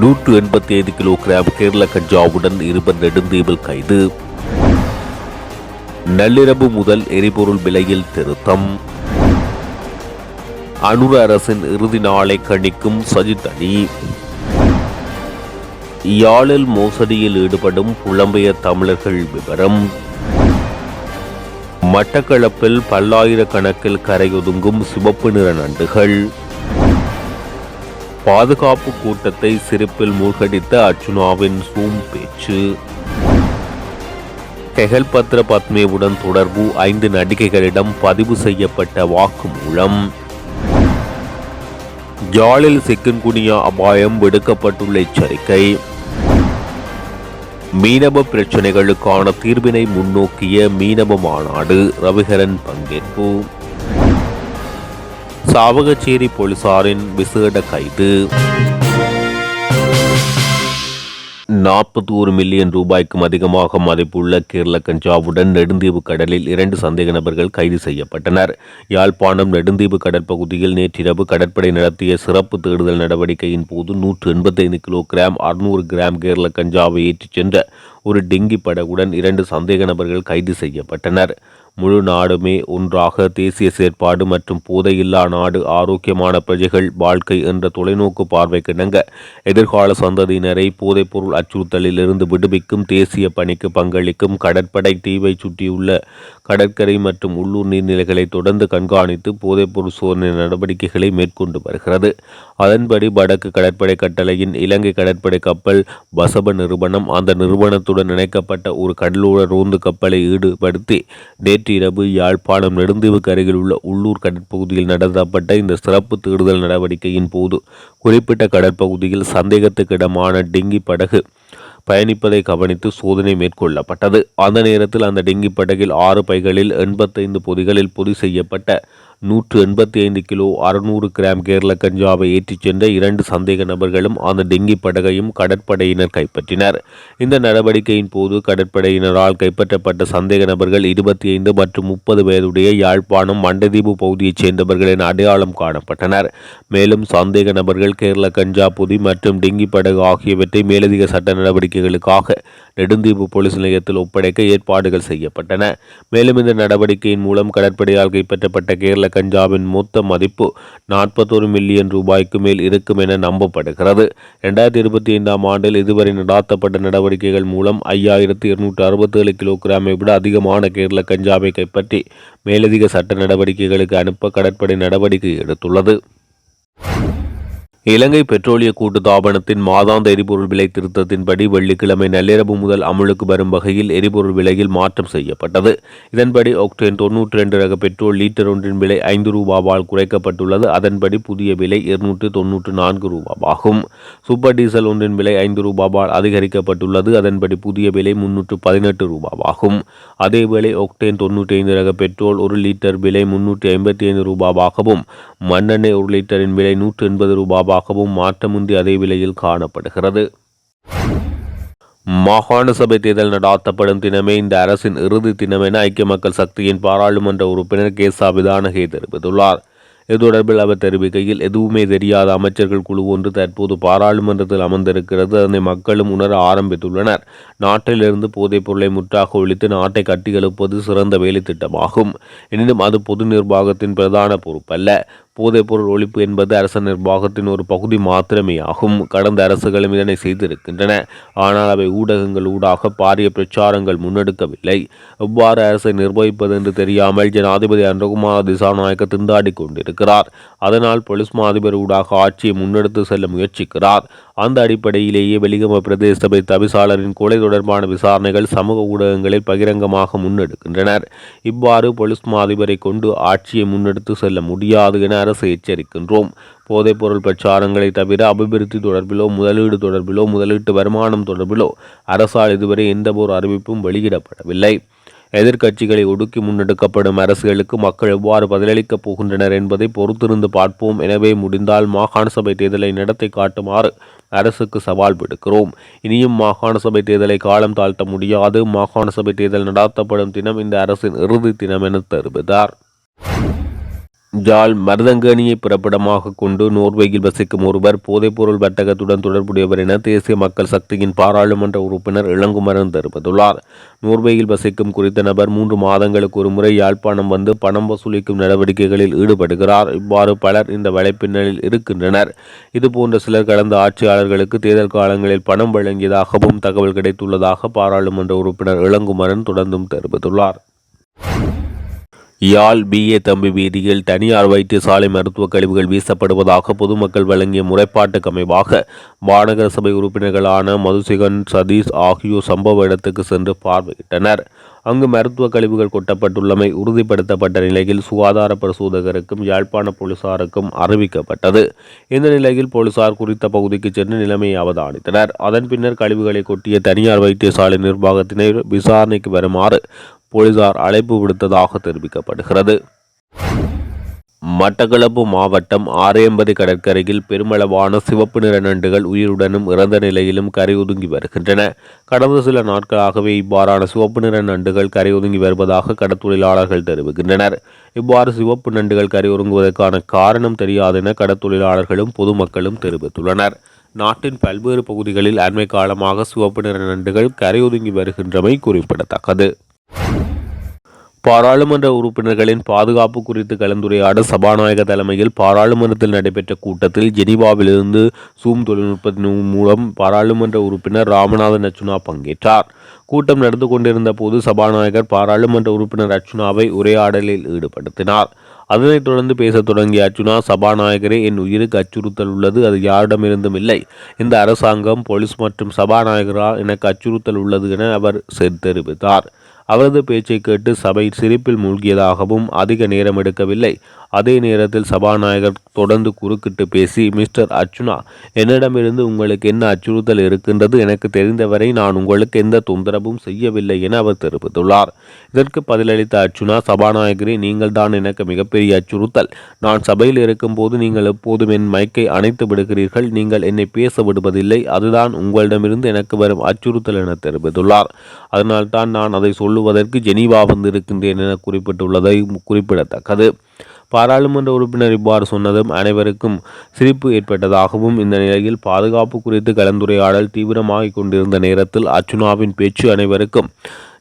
நூற்று எண்பத்தி ஐந்து கிலோகிராம் கேரள கஞ்சாவுடன் இருவர் நெடுந்தீவில் கைது. நள்ளிரவு முதல் எரிபொருள் விலையில் திருத்தம். அனுர அரசின் இறுதி நாளை கணிக்கும் சஜித் அணி. யாழில் மோசடியில் ஈடுபடும் புலம்பெயர் தமிழர்கள் விவரம். மட்டக்களப்பில் பல்லாயிரக்கணக்கில் கரையொதுங்கும் சிவப்பு நிற நண்டுகள். பாதுகாப்பு கூட்டத்தை சிரிப்பில் மூழ்கடித்த அர்ஜுனாவின் சூம் பேச்சு. கெகல் பத்ர பத்மேவுடன் தொடர்பு ஐந்து நடிகைகளிடம் பதிவு செய்யப்பட்ட வாக்குமூலம். ஜாலில் சிக்கன்குனியா அபாயம் விடுக்கப்பட்டுள்ள எச்சரிக்கை. மீனவ பிரச்சினைகளுக்கான தீர்வினை முன்னோக்கிய மீனவ மாநாடு ரவிகரன் பங்கேற்பு. சாவகச்சேரி போலீசாரின் விசேட கைது. நாற்பத்தி ஒரு மில்லியன் ரூபாய்க்கும் அதிகமாக மதிப்புள்ள கேரள கஞ்சாவுடன் நெடுந்தீவு கடலில் இரண்டு சந்தேக நபர்கள் கைது செய்யப்பட்டனர். யாழ்ப்பாணம் நெடுந்தீவு கடற்பகுதியில் நேற்றிரவு கடற்படை நடத்திய சிறப்பு தேடுதல் நடவடிக்கையின் போது நூற்று எண்பத்தைந்து கிலோ கிராம் அறுநூறு கிராம் கேரள கஞ்சாவை ஏற்றிச் சென்ற ஒரு டெங்கி படகுடன் இரண்டு சந்தேக நபர்கள் கைது செய்யப்பட்டனர். முழு நாடுமே ஒன்றாக தேசிய செயற்பாடு மற்றும் போதையில்லா நாடு ஆரோக்கியமான பிரஜைகள் வாழ்க்கை என்ற தொலைநோக்கு பார்வைக்கிணங்க எதிர்கால சந்ததியினரை போதைப்பொருள் அச்சுறுத்தலில் இருந்து விடுவிக்கும் தேசிய பணிக்கு பங்களிக்கும் கடற்படை தீவை சுற்றியுள்ள கடற்கரை மற்றும் உள்ளூர் நீர்நிலைகளை தொடர்ந்து கண்காணித்து போதைப்பொருள் சோதனை நடவடிக்கைகளை மேற்கொண்டு வருகிறது. அதன்படி வடக்கு கடற்படை கட்டளையின் இலங்கை கடற்படை கப்பல் வசப நிறுவனம் அந்த நிறுவனத்துடன் இணைக்கப்பட்ட ஒரு கடலோர ரோந்து கப்பலை ஈடுபடுத்தி நேற்று இரவு யாழ்ப்பாணம் நெடுந்தீவுக்கு அருகில் உள்ள உள்ளூர் கடற்பகுதியில் நடத்தப்பட்ட இந்த சிறப்பு தேடுதல் நடவடிக்கையின் போது குறிப்பிட்ட கடற்பகுதியில் சந்தேகத்துக்கிடமான டெங்கி படகு பயணிப்பதை கவனித்து சோதனை மேற்கொள்ளப்பட்டது. அந்த நேரத்தில் அந்த டெங்கி படகில் ஆறு பைகளில் எண்பத்தைந்து பொதிகளில் பொதி செய்யப்பட்ட நூற்று எண்பத்தி ஐந்து கிலோ அறுநூறு கிராம் கேரள கஞ்சாவை ஏற்றிச் சென்ற இரண்டு சந்தேக நபர்களும் அந்த டெங்கி படகையும் கடற்படையினர் கைப்பற்றினர். இந்த நடவடிக்கையின் போது கடற்படையினரால் கைப்பற்றப்பட்ட சந்தேக நபர்கள் இருபத்தி ஐந்து மற்றும் முப்பது வயதுடைய யாழ்ப்பாணம் மண்டதீபு பகுதியைச் சேர்ந்தவர்கள் என அடையாளம் காணப்பட்டனர். மேலும் சந்தேக நபர்கள் கேரள கஞ்சா பொதி மற்றும் டெங்கி படகு ஆகியவற்றை மேலதிக சட்ட நடவடிக்கைகளுக்காக நெடுந்தீவு போலீஸ் நிலையத்தில் ஒப்படைக்க ஏற்பாடுகள் செய்யப்பட்டன. மேலும் இந்த நடவடிக்கையின் மூலம் கடற்படையால் கைப்பற்றப்பட்ட கேரள கஞ்சாவின் மொத்த மதிப்பு நாற்பத்தொரு மில்லியன் ரூபாய்க்கு மேல் இருக்கும் என நம்பப்படுகிறது. இரண்டாயிரத்தி இருபத்தி ஐந்தாம் ஆண்டில் இதுவரை நடாத்தப்பட்ட நடவடிக்கைகள் மூலம் ஐயாயிரத்தி இருநூற்றி அறுபத்தேழு கிலோகிராமை விட அதிகமான கேரள கஞ்சாவை கைப்பற்றி மேலதிக சட்ட நடவடிக்கைகளுக்கு அனுப்ப கடற்படை நடவடிக்கை எடுத்துள்ளது. இலங்கை பெட்ரோலிய கூட்டுத்தாபனத்தின் மாதாந்த எரிபொருள் விலை திருத்தத்தின்படி வெள்ளிக்கிழமை நள்ளிரவு முதல் அமலுக்கு வரும் வகையில் எரிபொருள் விலையில் மாற்றம் செய்யப்பட்டது. இதன்படி ஒக்டேன் தொன்னூற்றி ரெண்டு ரக பெட்ரோல் லீட்டர் ஒன்றின் விலை ஐந்து ரூபாவால் குறைக்கப்பட்டுள்ளது. அதன்படி புதிய விலை இருநூற்று தொன்னூற்று நான்கு ரூபாவாகும். சூப்பர் டீசல் ஒன்றின் விலை ஐந்து ரூபாவால் அதிகரிக்கப்பட்டுள்ளது. அதன்படி புதிய விலை முன்னூற்று பதினெட்டு ரூபாவாகும். அதேவேளை ஒக்டேன் தொன்னூற்றி ஐந்து ரக பெட்ரோல் ஒரு லிட்டர் விலை முன்னூற்றி ஐம்பத்தி ஐந்து ரூபாவாகவும் மண்ணெண்ணெய் ஒரு லிட்டரின் விலை நூற்று எண்பது ரூபாவாக ரூபாவாகவும் மாற்றமுந்தி அதே விலையில் காணப்படுகிறது. மாகாண சபை தேர்தல் நடாத்தப்படும் தினமே இந்த அரசின் இறுதி தினம் என ஐக்கிய மக்கள் சக்தியின் பாராளுமன்ற உறுப்பினர் கே. விதானகே தெரிவித்துள்ளார். இது தொடர்பில் அவர் தெரிவிக்கையில் எதுவுமே தெரியாத அமைச்சர்கள் குழு ஒன்று தற்போது பாராளுமன்றத்தில் அமர்ந்திருக்கிறது. அதனை மக்களும் உணர ஆரம்பித்துள்ளனர். நாட்டிலிருந்து போதைப் பொருளை முற்றாக ஒழித்து நாட்டை கட்டியெழுப்பது சிறந்த வேலை திட்டமாகும் எனினும் அது பொது நிர்வாகத்தின் பிரதான பொறுப்பல்ல. போதைப்பொருள் ஒழிப்பு என்பது அரச நிர்வாகத்தின் ஒரு பகுதி மாத்திரமே ஆகும் கடந்த அரசுகளும் இதனை செய்திருக்கின்றன. ஆனால் அவை ஊடகங்கள் ஊடாக பாரிய பிரச்சாரங்கள் முன்னெடுக்கவில்லை. எவ்வாறு அரசை நிர்வகிப்பது என்று தெரியாமல் ஜனாதிபதி அன்றகுமார் திசாநாயக்க திண்டாடி கொண்டிருக்கிறார். அதனால் பொலிஸ் மாதிபர் ஊடாக ஆட்சியை முன்னெடுத்து செல்ல முயற்சிக்கிறார். அந்த அடிப்படையிலேயே வெளிகம பிரதேச சபை தவிசாளரின் கொலை தொடர்பான விசாரணைகள் சமூக ஊடகங்களில் பகிரங்கமாக முன்னெடுக்கின்றனர். இவ்வாறு பொலிஸ் மாதிபரை கொண்டு ஆட்சியை முன்னெடுத்து செல்ல முடியாது என அரசு எச்சரிக்கின்றோம். போதைப்பொருள் பிரச்சாரங்களை தவிர அபிவிருத்தி தொடர்பிலோ முதலீடு தொடர்பிலோ முதலீட்டு வருமானம் தொடர்பிலோ அரசால் இதுவரை எந்தவொரு அறிவிப்பும் வெளியிடப்படவில்லை. எதிர்க்கட்சிகளை ஒடுக்கி முன்னெடுக்கப்படும் அரசுகளுக்கு மக்கள் எவ்வாறு பதிலளிக்கப் போகின்றனர் என்பதை பொறுத்திருந்து பார்ப்போம். எனவே முடிந்தால் மாகாண சபை தேர்தலை நடத்தி காட்டுமாறு அரசுக்கு சவால் விடுக்கிறோம். இனியும் மாகாண சபை தேர்தலை காலம் தாழ்த்த முடியாது. மாகாண சபை தேர்தல் நடாத்தப்படும் தினம் இந்த அரசின் இறுதி தினம் என தெரிவித்தார் ஜால் மருதங்கேணியை பிறப்பிடமாக கொண்டு நோர்வேயில் வசிக்கும் ஒருவர் போதைப்பொருள் வர்த்தகத்துடன் தொடர்புடையவர் என தேசிய மக்கள் சக்தியின் பாராளுமன்ற உறுப்பினர் இளங்குமரன் தெரிவித்துள்ளார். நோர்வேயில் வசிக்கும் குறித்த நபர் மூன்று மாதங்களுக்கு ஒரு முறை யாழ்ப்பாணம் வந்து பணம் வசூலிக்கும் நடவடிக்கைகளில் ஈடுபடுகிறார். இவ்வாறு பலர் இந்த வலைப்பின்னலில் இருக்கின்றனர். இதுபோன்ற சிலர் கடந்த ஆட்சியாளர்களுக்கு தேர்தல் காலங்களில் பணம் வழங்கியதாகவும் தகவல் கிடைத்துள்ளதாக பாராளுமன்ற உறுப்பினர் இளங்குமரன் தொடர்ந்தும் தெரிவித்துள்ளார். யாழ் பிஏ தம்பி வீதியில் தனியார் வைத்தியசாலை மருத்துவ கழிவுகள் வீசப்படுவதாக பொதுமக்கள் வழங்கிய முறைப்பாட்டுக்கு அமைவாக மாநகர சபை உறுப்பினர்களான மதுசிகன் சதீஷ் ஆகியோர் சம்பவ இடத்துக்கு சென்று பார்வையிட்டனர். அங்கு மருத்துவ கழிவுகள் கொட்டப்பட்டுள்ளமை உறுதிப்படுத்தப்பட்ட நிலையில் சுகாதார பரிசோதகருக்கும் யாழ்ப்பாண போலீசாருக்கும் அறிவிக்கப்பட்டது. இந்த நிலையில் போலீசார் குறித்த பகுதிக்கு சென்று நிலைமையை அவதானித்தனர். அதன் பின்னர் கழிவுகளை கொட்டிய தனியார் வைத்தியசாலை நிர்வாகத்தினை விசாரணைக்கு வருமாறு போலீசார் அழைப்பு விடுத்ததாக தெரிவிக்கப்படுகிறது. மட்டக்களப்பு மாவட்டம் ஆரையம்பதி கடற்கரையில் பெருமளவான சிவப்பு நிற நண்டுகள் உயிருடனும் இறந்த நிலையிலும் கரையொதுங்கி வருகின்றன. கடந்த சில நாட்களாகவே இவ்வாறான சிவப்பு நிற நண்டுகள் கரையொதுங்கி வருவதாக கடற்தொழிலாளர்கள் தெரிவிக்கின்றனர். இவ்வாறு சிவப்பு நண்டுகள் கரையொதுங்குவதற்கான காரணம் தெரியாதென கடற்தொழிலாளர்களும் பொதுமக்களும் தெரிவித்துள்ளனர். நாட்டின் பல்வேறு பகுதிகளில் அண்மை காலமாக சிவப்பு நிற நண்டுகள் கரையொதுங்கி வருகின்றமை குறிப்பிடத்தக்கது. பாராளுமன்ற உறுப்பினர்களின் பாதுகாப்பு குறித்து கலந்துரையாட சபாநாயகர் தலைமையில் பாராளுமன்றத்தில் நடைபெற்ற கூட்டத்தில் ஜெனீவாவிலிருந்து சூம் தொழில்நுட்பத்தின் மூலம் பாராளுமன்ற உறுப்பினர் ராமநாதன் அர்ச்சுனா பங்கேற்றார். கூட்டம் நடந்து கொண்டிருந்த போது சபாநாயகர் பாராளுமன்ற உறுப்பினர் அர்ச்சுனாவை உரையாடலில் ஈடுபடுத்தினார். அதனைத் தொடர்ந்து பேசத் தொடங்கிய அர்ச்சுனா சபாநாயகரே என் உயிருக்கு அச்சுறுத்தல் உள்ளது அது யாரிடமிருந்தும் இல்லை. இந்த அரசாங்கம் போலீஸ் மற்றும் சபாநாயகரால் எனக்கு அச்சுறுத்தல் உள்ளது என அவர் தெரிவித்தார். அவரது பேச்சை கேட்டு சபை சிரிப்பில் மூழ்கியதாகவும் அதிக நேரம் எடுக்கவில்லை. அதே நேரத்தில் சபாநாயகர் தொடர்ந்து குறுக்கிட்டு பேசி மிஸ்டர் அர்ச்சுனா என்னிடமிருந்து உங்களுக்கு என்ன அச்சுறுத்தல் இருக்கின்றது? எனக்கு தெரிந்தவரை நான் உங்களுக்கு எந்த தொந்தரவும் செய்யவில்லை என அவர் தெரிவித்துள்ளார். இதற்கு பதிலளித்த அர்ச்சுனா சபாநாயகரே நீங்கள் தான் எனக்கு மிகப்பெரிய அச்சுறுத்தல். நான் சபையில் இருக்கும்போது நீங்கள் எப்போதும் என் மைக்கை அணைத்து விடுகிறீர்கள். நீங்கள் என்னை பேச விடுவதில்லை. அதுதான் உங்களிடமிருந்து எனக்கு வரும் அச்சுறுத்தல் என தெரிவித்துள்ளார். அதனால்தான் நான் அதை சொல்லுவதற்கு ஜெனீவா வந்திருக்கின்றேன் என குறிப்பிட்டுள்ளதை குறிப்பிடத்தக்கது. பாராளுமன்ற உறுப்பினர் இவ்வாறு சொன்னதும் அனைவருக்கும் சிரிப்பு ஏற்பட்டதாகவும் இந்த நிலையில் பாதுகாப்பு குறித்து கலந்துரையாடல் தீவிரமாகிக் கொண்டிருந்த நேரத்தில் அர்ச்சுனாவின் பேச்சு அனைவருக்கும்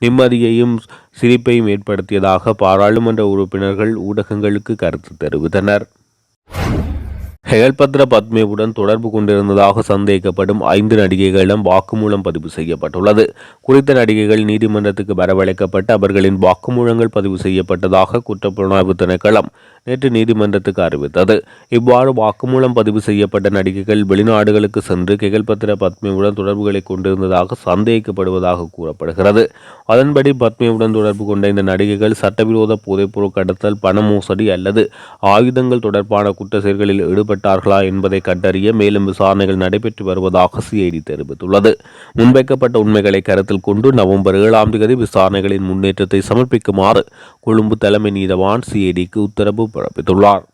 நிம்மதியையும் சிரிப்பையும் ஏற்படுத்தியதாக பாராளுமன்ற உறுப்பினர்கள் ஊடகங்களுக்கு கருத்து தெரிவித்தனர். ஹெகல்பத்ர பத்மேவுடன் தொடர்பு கொண்டிருந்ததாக சந்தேகிக்கப்படும் ஐந்து நடிகைகளிடம் வாக்குமூலம் பதிவு செய்யப்பட்டுள்ளது. குறித்த நடிகைகள் நீதிமன்றத்துக்கு வரவழைக்கப்பட்டு அவர்களின் வாக்குமூலங்கள் பதிவு செய்யப்பட்டதாக குற்றப்புலனாய்வு திணைக்களம் நேற்று நீதிமன்றத்துக்கு அறிவித்தது. இவ்வாறு வாக்குமூலம் பதிவு செய்யப்பட்ட நடிகைகள் வெளிநாடுகளுக்கு சென்று கெகல்பத்திர பத்மியுடன் தொடர்புகளை கொண்டிருந்ததாக சந்தேகிக்கப்படுவதாக கூறப்படுகிறது. அதன்படி பத்மியுடன் தொடர்பு கொண்ட இந்த நடிகைகள் சட்டவிரோத போதைப்பொருள் கடத்தல் பண மோசடி அல்லது ஆயுதங்கள் தொடர்பான குற்ற செயல்களில் ஈடுபட்டார்களா என்பதை கண்டறிய மேலும் விசாரணைகள் நடைபெற்று வருவதாக சிஐடி தெரிவித்துள்ளது. முன்வைக்கப்பட்ட உண்மைகளை கருத்தில் கொண்டு நவம்பர் ஏழாம் தேதி விசாரணைகளின் முன்னேற்றத்தை சமர்ப்பிக்குமாறு கொழும்பு தலைமை நீதவான் சிஐடிக்கு உத்தரவு பிறப்பித்துள்ளார்.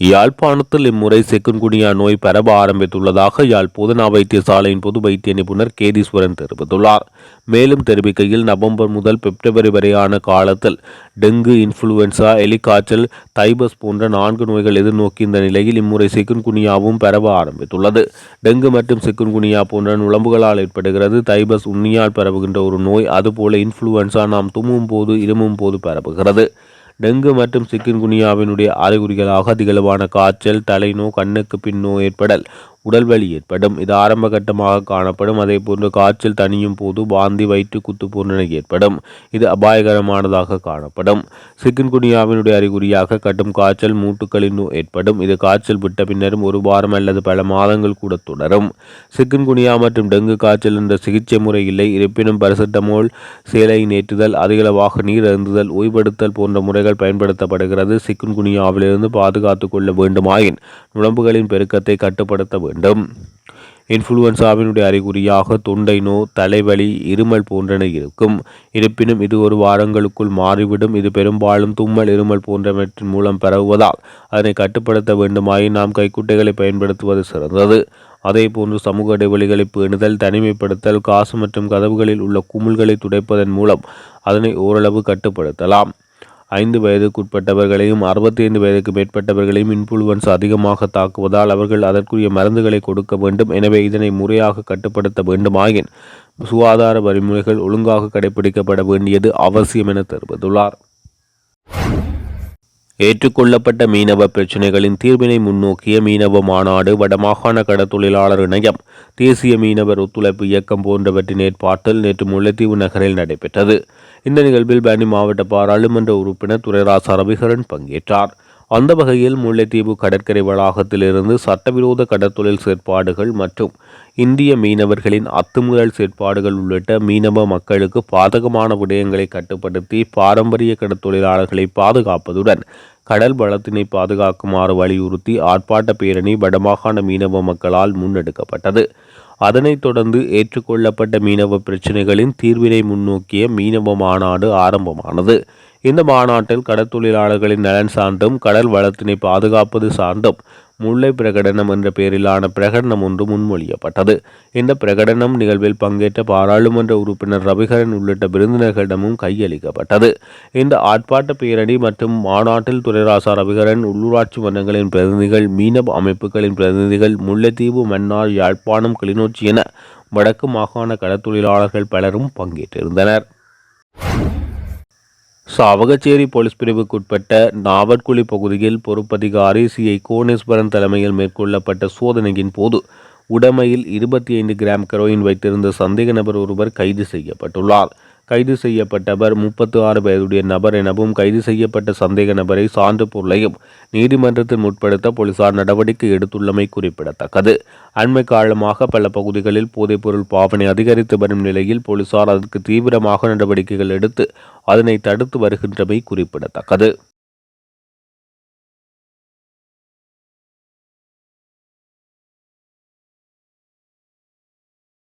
யாழ்ப்பாணத்தில் இம்முறை செக்குன்குனியா நோய் பரவ ஆரம்பித்துள்ளதாக யாழ் பொதுநா வைத்தியசாலையின் பொது வைத்திய நிபுணர் கேதீஸ்வரன் தெரிவித்துள்ளார். மேலும் தெரிவிக்கையில் நவம்பர் முதல் பிப்ரவரி வரையான காலத்தில் டெங்கு இன்ஃப்ளூயன்சா எலிகாய்ச்சல் தைபஸ் போன்ற நான்கு நோய்கள் எதிர்நோக்கிய நிலையில் இம்முறை செக்குன்குனியாவும் பரவ ஆரம்பித்துள்ளது. டெங்கு மற்றும் செக்குன்குனியா போன்ற நுழம்புகளால் ஏற்படுகிறது. தைபஸ் உண்ணியால் பரவுகின்ற ஒரு நோய் அதுபோல இன்ஃப்ளூயன்சா நாம் தும்மும் போது இருமும் போது பரவுகிறது. டெங்கு மற்றும் சிக்கின்குனியாவினுடைய அறிகுறிகளாக திகழ்வான காய்ச்சல் தலைநோ கண்ணுக்கு பின்னோ ஏற்படல். உடல்வலி ஏற்படும். இது ஆரம்ப கட்டமாக காணப்படும். அதே போன்று காய்ச்சல் தனியும் போது வாந்தி வயிற்று குத்து போன்றன ஏற்படும். இது அபாயகரமானதாக காணப்படும். சிக்கன்குனியாவினுடைய அறிகுறியாக கட்டும் காய்ச்சல் மூட்டுக்களின் ஏற்படும். இது காய்ச்சல் விட்ட பின்னரும் ஒரு வாரம் அல்லது பல மாதங்கள் கூட தொடரும். சிக்கன்குனியா மற்றும் டெங்கு காய்ச்சல் என்ற சிகிச்சை முறை இல்லை. இருப்பினும் பரசட்டமோல் சேலை நேற்றுதல் அதிகளவாக நீர் அருந்துதல் ஓய்வெடுத்தல் போன்ற முறைகள் பயன்படுத்தப்படுகிறது. சிக்கன்குனியாவிலிருந்து பாதுகாத்துக் கொள்ள வேண்டுமாயின் நுழம்புகளின் பெருக்கத்தை கட்டுப்படுத்த வேண்டும். வேண்டும். இன்ஃப்ளூயன்சாவினுடைய அறிகுறியாக தொண்டை நோ தலைவலி இருமல் போன்றன இருக்கும். இருப்பினும் இது ஒரு வாரங்களுக்குள் மாறிவிடும். இது பெரும்பாலும் தும்மல் இருமல் போன்றவற்றின் மூலம் பரவுவதால் அதனை கட்டுப்படுத்த வேண்டுமாயின் நாம் கைக்குட்டைகளை பயன்படுத்துவது சிறந்தது. அதே போன்று சமூக இடைவெளிகளை பேணுதல் தனிமைப்படுத்தல் காசு மற்றும் கதவுகளில் உள்ள குமிழ்களை துடைப்பதன் மூலம் அதனை ஓரளவு கட்டுப்படுத்தலாம். ஐந்து வயதுக்குட்பட்டவர்களையும் அறுபத்தி ஐந்து வயதுக்கு மேற்பட்டவர்களையும் இன்ஃப்ளூவன்ஸ் அதிகமாக தாக்குவதால் அவர்கள் அதற்குரிய மருந்துகளை கொடுக்க வேண்டும். எனவே இதனை முறையாக கட்டுப்படுத்த வேண்டுமாயின் சுகாதார வழிமுறைகள் ஒழுங்காக கடைபிடிக்கப்பட வேண்டியது அவசியம் என தெரிவித்துள்ளார். ஏற்றுக்கொள்ளப்பட்ட மீனவ பிரச்சினைகளின் தீர்வினை முன்னோக்கிய மீனவ மாநாடு வடமாகாண கடற்தொழிலாளர் இணையம் தேசிய மீனவர் ஒத்துழைப்பு இயக்கம் போன்றவற்றின் ஏற்பாட்டில் நேற்று முல்லைத்தீவு நகரில் நடைபெற்றது. இந்த நிகழ்வில் பனி மாவட்ட பாராளுமன்ற உறுப்பினர் துரைராசா ரவிகரன் பங்கேற்றார். அந்த வகையில் முல்லைத்தீவு கடற்கரை வளாகத்திலிருந்து சட்டவிரோத கடற்தொழில் செயற்பாடுகள் மற்றும் இந்திய மீனவர்களின் அத்துமுதல் செயற்பாடுகள் உள்ளிட்ட மீனவ மக்களுக்கு பாதகமான விடயங்களை கட்டுப்படுத்தி பாரம்பரிய கடற்தொழிலாளர்களை பாதுகாப்பதுடன் கடல் வளத்தினை பாதுகாக்குமாறு வலியுறுத்தி ஆர்ப்பாட்ட பேரணி வடமாகாண மீனவ மக்களால் முன்னெடுக்கப்பட்டது. அதனைத் தொடர்ந்து ஏற்றுக்கொள்ளப்பட்ட மீனவ பிரச்சினைகளின் தீர்வினை முன்னோக்கிய மீனவ மாநாடு ஆரம்பமானது. இந்த மாநாட்டில் கடற்தொழிலாளர்களின் நலன் சார்ந்தும் கடல் வளத்தினை பாதுகாப்பது சார்ந்தும் முல்லை பிரகடனம் என்ற பெயரிலான பிரகடனம் ஒன்று முன்மொழியப்பட்டது. இந்த பிரகடனம் நிகழ்வில் பங்கேற்ற பாராளுமன்ற உறுப்பினர் ரவிகரன் உள்ளிட்ட விருந்தினர்களிடமும் கையளிக்கப்பட்டது. இந்த ஆர்ப்பாட்ட பேரணி மற்றும் மாநாட்டில் துறைராசா ரவிகரன் உள்ளூராட்சி மன்றங்களின் பிரதிநிதிகள் மீனவ அமைப்புகளின் பிரதிநிதிகள் முல்லைத்தீவு மன்னார் யாழ்ப்பாணம் கிளிநொச்சி என வடக்கு மாகாண கடற்தொழிலாளர்கள் பலரும் பங்கேற்றிருந்தனர். சாவகச்சேரி போலீஸ் பிரிவுக்குட்பட்ட நாவற்குழி பகுதியில் பொறுப்பதிகாரி சிஐ கோணேஸ்வரன் தலைமையில் மேற்கொள்ளப்பட்ட சோதனையின் போது உடமையில் இருபத்தி ஐந்து கிராம் கரோயின் வைத்திருந்த சந்தேக நபர் ஒருவர் கைது செய்யப்பட்டுள்ளார். கைது செய்யப்பட்டவர் முப்பத்து ஆறு வயதுடைய நபர் எனவும் கைது செய்யப்பட்ட சந்தேக நபரை சான்று பொருளையும் நீதிமன்றத்தில் முற்படுத்த போலீசார் நடவடிக்கை எடுத்துள்ளமை குறிப்பிடத்தக்கது. அண்மை காலமாக பல பகுதிகளில் போதைப்பொருள் பாவனை அதிகரித்து வரும் நிலையில் போலீசார் அதற்கு தீவிரமாக நடவடிக்கைகள் எடுத்து அதனை தடுத்து வருகின்றமை குறிப்பிடத்தக்கது.